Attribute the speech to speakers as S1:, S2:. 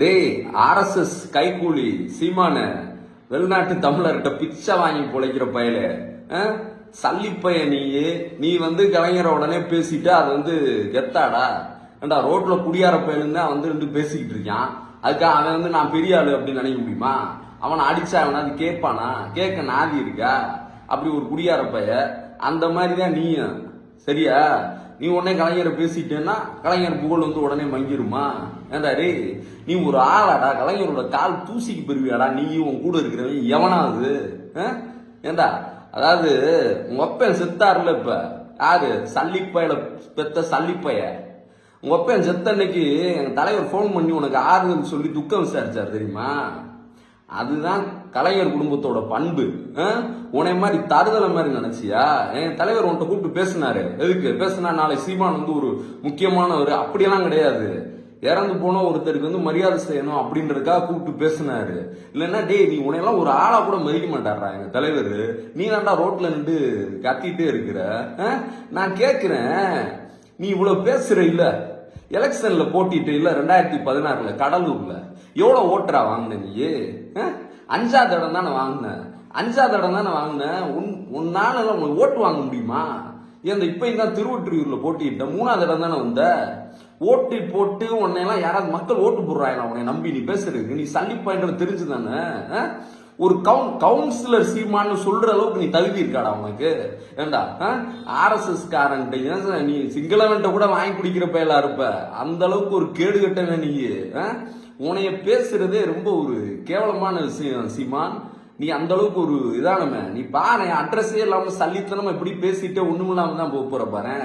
S1: டேய் ஆர்எஸ்எஸ் கைகூலி சீமான வெளிநாட்டு தமிழர்கிட்ட பிச்சை வாங்கி பிழைக்கிற பயல சல்லிப்பைய நீ நீ வந்து கலைஞரை உடனே பேசிட்டு அது வந்து கெத்தாடா? ஏண்டா ரோட்டில் குடியார பயலுன்னு தான் வந்து ரெண்டு பேசிக்கிட்டு இருக்கான். அதுக்காக அவன் வந்து நான் பெரிய ஆளு அப்படின்னு நினைக்க முடியுமா? அவனை அடிச்சா அவனை அது கேட்பானா கேட்க நாதி இருக்கா? அப்படி ஒரு குடியார பைய அந்த மாதிரி தான் நீயும். சரியா? நீ உடனே கலைஞரை பேசிட்டேன்னா கலைஞர் புகழ் வந்து உடனே மங்கிருமா? ஏண்டா ரே நீ ஒரு ஆளாடா கலைஞரோட கால் தூசிக்கு பெறுவியாடா? நீயும் உன் கூட இருக்கிறவன் எவனாவது? ஆ? ஏண்டா அதாவது உங்க அப்பன் செத்தாருல இப்ப. யாரு? சல்லிப்பையில பெத்த சல்லிப்பைய. உங்க அப்பன் செத்த அன்னைக்கு எங்க தலைவர் ஃபோன் பண்ணி உனக்கு ஆறுதல் சொல்லி துக்கம் விசாரிச்சார் தெரியுமா? அதுதான் கலைஞர் குடும்பத்தோட பண்பு. ஆ? உன்னை மாதிரி தருதலை மாதிரி நினைச்சியா? என் தலைவர் உன்கிட்ட கூப்பிட்டு பேசினாரு. எதுக்கு? பேசினா நாளை சீமான் வந்து ஒரு முக்கியமானவர். அப்படியெல்லாம் கிடையாது. இறந்து போன ஒருத்தருக்கு வந்து மரியாதை செய்யணும் அப்படின்றதுக்காக கூப்பிட்டு பேசினாரு. இல்லைன்னா டேய் நீ உன்னையெல்லாம் ஒரு ஆளா கூட மதிக்க மாட்டாரா எங்க தலைவர். நீ தான்டா ரோட்ல நின்று கத்திட்டே இருக்கிற. ஆ? நான் கேட்கிறேன் நீ இவ்வளவு பேசுற இல்ல. எலெக்ஷன்ல போட்டிட்டு இல்ல ரெண்டாயிரத்தி பதினாறுல கடலூர்ல. எவ்வளவு ஓட்டரா வாங்கின நீ? அஞ்சாவது இடம் தானே வாங்கினேன் அஞ்சாவது இடம் தானே வாங்கினேன் உன் உன்னால உங்களுக்கு ஓட்டு வாங்க முடியுமா? ஏன் இப்போ இந்த திருவொற்றியூர்ல போட்டிட்ட மூணாவது இடம் தானே வந்த. ஓட்டு போட்டு உன்னையெல்லாம் யாராவது மக்கள் ஓட்டு போடுறாங்க உன்னை நம்பி நீ பேசுறதுக்கு. நீ சல்லிப்பாயின்றது தெரிஞ்சு தானே ஒரு கவுன் கவுன்சிலர் சீமான்னு சொல்ற அளவுக்கு நீ தகுதி இருக்காடா உனக்கு? ஏண்டா ஆர்எஸ்எஸ் காரன்ட்டு நீ சிங்களவன்ட்ட கூட வாங்கி குடிக்கிற பயலா இருப்ப. அந்த அளவுக்கு ஒரு கேடு கட்டவன் நீ ஆ? உன்னைய பேசுறதே ரொம்ப ஒரு கேவலமான விஷயம் சீமான். நீ அந்த அளவுக்கு ஒரு இதானமே நீ பாரு அட்ரஸே இல்லாம சல்லித்தனமா இப்படி பேசிட்டு ஒண்ணுமில்லாம தான் போக போற பாரு